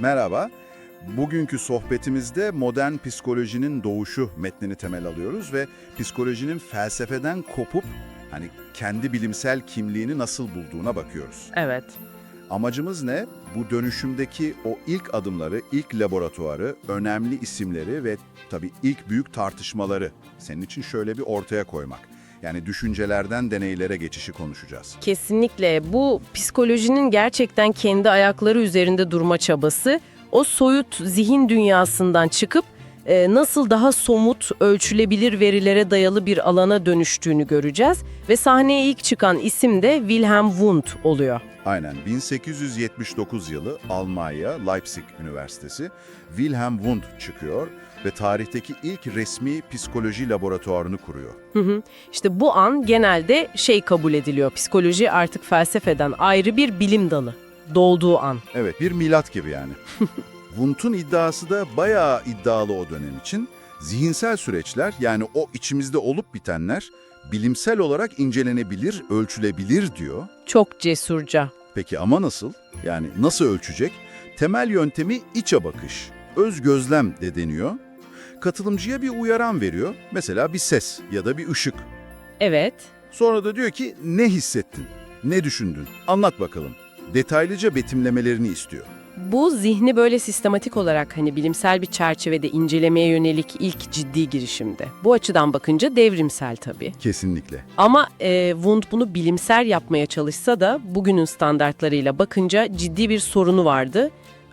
Merhaba. Bugünkü sohbetimizde modern psikolojinin doğuşu metnini temel alıyoruz ve psikolojinin felsefeden kopup hani kendi bilimsel kimliğini nasıl bulduğuna bakıyoruz. Evet. Amacımız ne? Bu dönüşümdeki o ilk adımları, ilk laboratuvarı, önemli isimleri ve tabii ilk büyük tartışmaları senin için şöyle bir ortaya koymak. Yani düşüncelerden deneylere geçişi konuşacağız. Kesinlikle bu psikolojinin gerçekten kendi ayakları üzerinde durma çabası, o soyut zihin dünyasından çıkıp e, nasıl daha somut, ölçülebilir verilere dayalı bir alana dönüştüğünü göreceğiz ve sahneye ilk çıkan isim de Wilhelm Wundt oluyor. Aynen 1879 yılı Almanya Leipzig Üniversitesi Wilhelm Wundt çıkıyor ve tarihteki ilk resmi psikoloji laboratuvarını kuruyor. Hı hı. İşte bu an genelde şey kabul ediliyor. Psikoloji artık felsefeden ayrı bir bilim dalı. Doğduğu an. Evet bir milat gibi yani. Wundt'un iddiası da bayağı iddialı o dönem için. Zihinsel süreçler yani o içimizde olup bitenler bilimsel olarak incelenebilir, ölçülebilir diyor. Çok cesurca. Peki ama nasıl? Yani nasıl ölçecek? Temel yöntemi içe bakış. Öz gözlem de deniyor. Katılımcıya bir uyaran veriyor. Mesela bir ses ya da bir ışık. Evet. Sonra da diyor ki ne hissettin? Ne düşündün? Anlat bakalım. Detaylıca betimlemelerini istiyor. Bu zihni böyle sistematik olarak hani bilimsel bir çerçevede incelemeye yönelik ilk ciddi girişimdi. Bu açıdan bakınca devrimsel tabii. Kesinlikle. Ama e, Wundt bunu bilimsel yapmaya çalışsa da bugünün standartlarıyla bakınca ciddi bir sorunu vardı.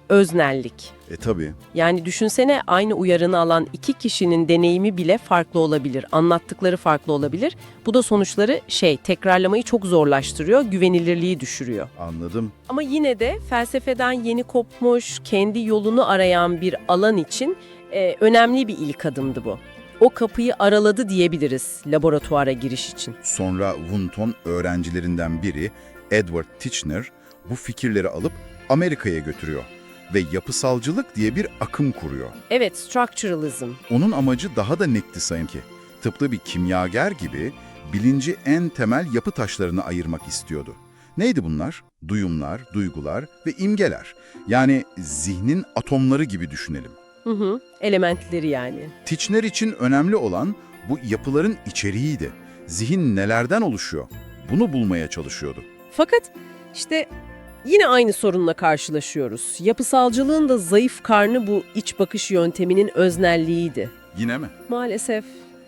Öznellik. E tabii. Yani düşünsene aynı uyarını alan iki kişinin deneyimi bile farklı olabilir. Anlattıkları farklı olabilir. Bu da sonuçları şey tekrarlamayı çok zorlaştırıyor, güvenilirliği düşürüyor. Anladım. Ama yine de felsefeden yeni kopmuş, kendi yolunu arayan bir alan için e, önemli bir ilk adımdı bu. O kapıyı araladı diyebiliriz laboratuvara giriş için. Sonra Wundt'un öğrencilerinden biri Edward Titchener bu fikirleri alıp Amerika'ya götürüyor ve yapısalcılık diye bir akım kuruyor. Evet, structuralism. Onun amacı daha da netti sanki. Tıpkı bir kimyager gibi bilinci en temel yapı taşlarını ayırmak istiyordu. Neydi bunlar? Duyumlar, duygular ve imgeler. Yani zihnin atomları gibi düşünelim. Hı hı, elementleri yani. Titchener için önemli olan bu yapıların içeriğiydi. Zihin nelerden oluşuyor? Bunu bulmaya çalışıyordu. Fakat işte yine aynı sorunla karşılaşıyoruz. Yapısalcılığın da zayıf karnı bu iç bakış yönteminin öznelliğiydi. Yine mi? Maalesef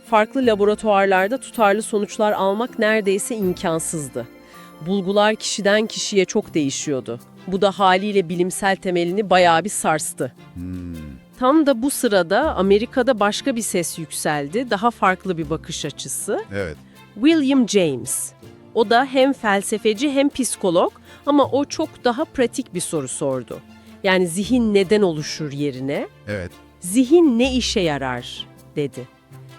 farklı laboratuvarlarda tutarlı sonuçlar almak neredeyse imkansızdı. Bulgular kişiden kişiye çok değişiyordu. Bu da haliyle bilimsel temelini bayağı bir sarstı. Tam da bu sırada Amerika'da başka bir ses yükseldi. Daha farklı bir bakış açısı. Evet. William James. O da hem felsefeci hem psikolog ama o çok daha pratik bir soru sordu. Yani zihin neden oluşur yerine Evet. zihin ne işe yarar dedi.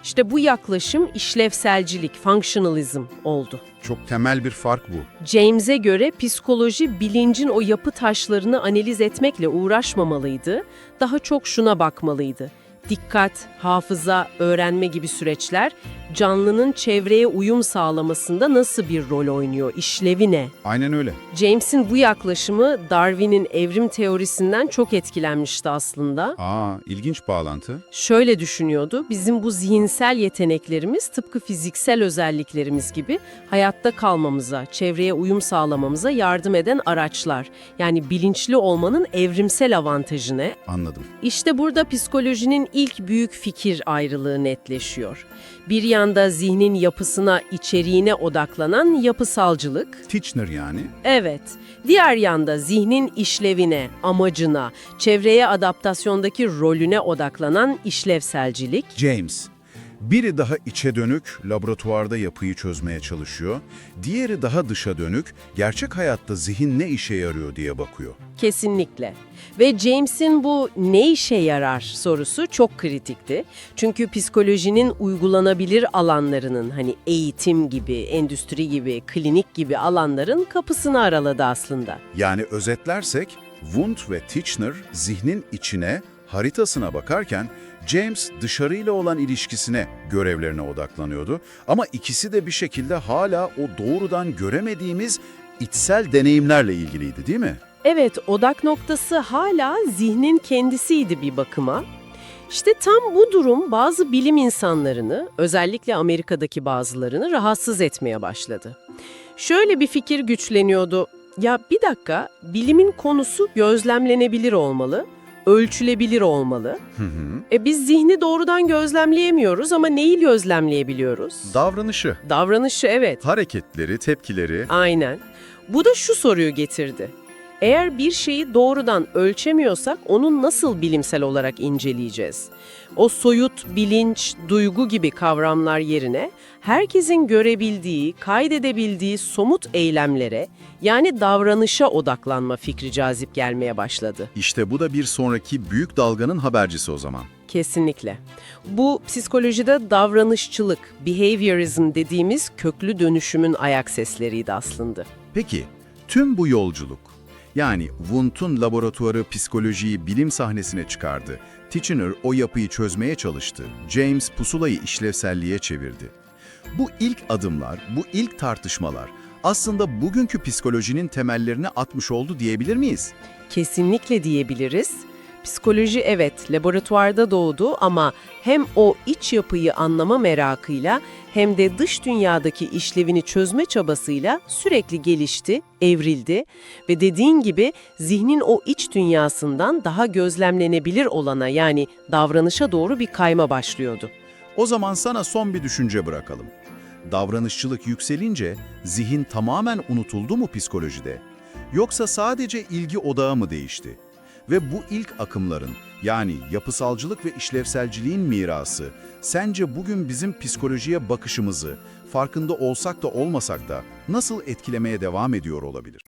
İşte bu yaklaşım işlevselcilik, functionalism oldu. Çok temel bir fark bu. James'e göre psikoloji bilincin o yapı taşlarını analiz etmekle uğraşmamalıydı, daha çok şuna bakmalıydı. Dikkat, hafıza, öğrenme gibi süreçler canlının çevreye uyum sağlamasında nasıl bir rol oynuyor, işlevi ne? Aynen öyle. James'in bu yaklaşımı Darwin'in evrim teorisinden çok etkilenmişti aslında. Aa, ilginç bağlantı. Şöyle düşünüyordu, bizim bu zihinsel yeteneklerimiz tıpkı fiziksel özelliklerimiz gibi hayatta kalmamıza, çevreye uyum sağlamamıza yardım eden araçlar. Yani bilinçli olmanın evrimsel avantajı ne? Anladım. İşte burada psikolojinin ilk büyük fikir ayrılığı netleşiyor. Bir yanda zihnin yapısına, içeriğine odaklanan yapısalcılık, Titchener yani. Evet. Diğer yanda zihnin işlevine, amacına, çevreye adaptasyondaki rolüne odaklanan işlevselcilik. James. Biri daha içe dönük, laboratuvarda yapıyı çözmeye çalışıyor. Diğeri daha dışa dönük, gerçek hayatta zihin ne işe yarıyor diye bakıyor. Kesinlikle. Ve James'in bu ne işe yarar sorusu çok kritikti. Çünkü psikolojinin uygulanabilir alanlarının hani eğitim gibi, endüstri gibi, klinik gibi alanların kapısını araladı aslında. Yani özetlersek, Wundt ve Titchener zihnin içine, haritasına bakarken James dışarıyla olan ilişkisine, görevlerine odaklanıyordu. Ama ikisi de bir şekilde hala o doğrudan göremediğimiz içsel deneyimlerle ilgiliydi değil mi? Evet, odak noktası hala zihnin kendisiydi bir bakıma. İşte tam bu durum bazı bilim insanlarını, özellikle Amerika'daki bazılarını rahatsız etmeye başladı. Şöyle bir fikir güçleniyordu. Ya bir dakika, bilimin konusu gözlemlenebilir olmalı, ölçülebilir olmalı. Hı hı. E biz zihni doğrudan gözlemleyemiyoruz ama neyi gözlemleyebiliyoruz? Davranışı, Davranışı evet. hareketleri, tepkileri. Aynen. Bu da şu soruyu getirdi. Eğer bir şeyi doğrudan ölçemiyorsak onu nasıl bilimsel olarak inceleyeceğiz? O soyut, bilinç, duygu gibi kavramlar yerine herkesin görebildiği, kaydedebildiği somut eylemlere yani davranışa odaklanma fikri cazip gelmeye başladı. İşte bu da bir sonraki büyük dalganın habercisi o zaman. Kesinlikle. Bu psikolojide davranışçılık, behaviorism dediğimiz köklü dönüşümün ayak sesleriydi aslında. Peki, tüm bu yolculuk, yani Wundt'un laboratuvarı psikolojiyi bilim sahnesine çıkardı, Titchener o yapıyı çözmeye çalıştı, James pusulayı işlevselliğe çevirdi. Bu ilk adımlar, bu ilk tartışmalar aslında bugünkü psikolojinin temellerini atmış oldu diyebilir miyiz? Kesinlikle diyebiliriz. Psikoloji evet laboratuvarda doğdu ama hem o iç yapıyı anlama merakıyla hem de dış dünyadaki işlevini çözme çabasıyla sürekli gelişti, evrildi ve dediğin gibi zihnin o iç dünyasından daha gözlemlenebilir olana yani davranışa doğru bir kayma başlıyordu. O zaman sana son bir düşünce bırakalım. Davranışçılık yükselince zihin tamamen unutuldu mu psikolojide? Yoksa sadece ilgi odağı mı değişti? Ve bu ilk akımların yani yapısalcılık ve işlevselciliğin mirası sence bugün bizim psikolojiye bakışımızı farkında olsak da olmasak da nasıl etkilemeye devam ediyor olabilir?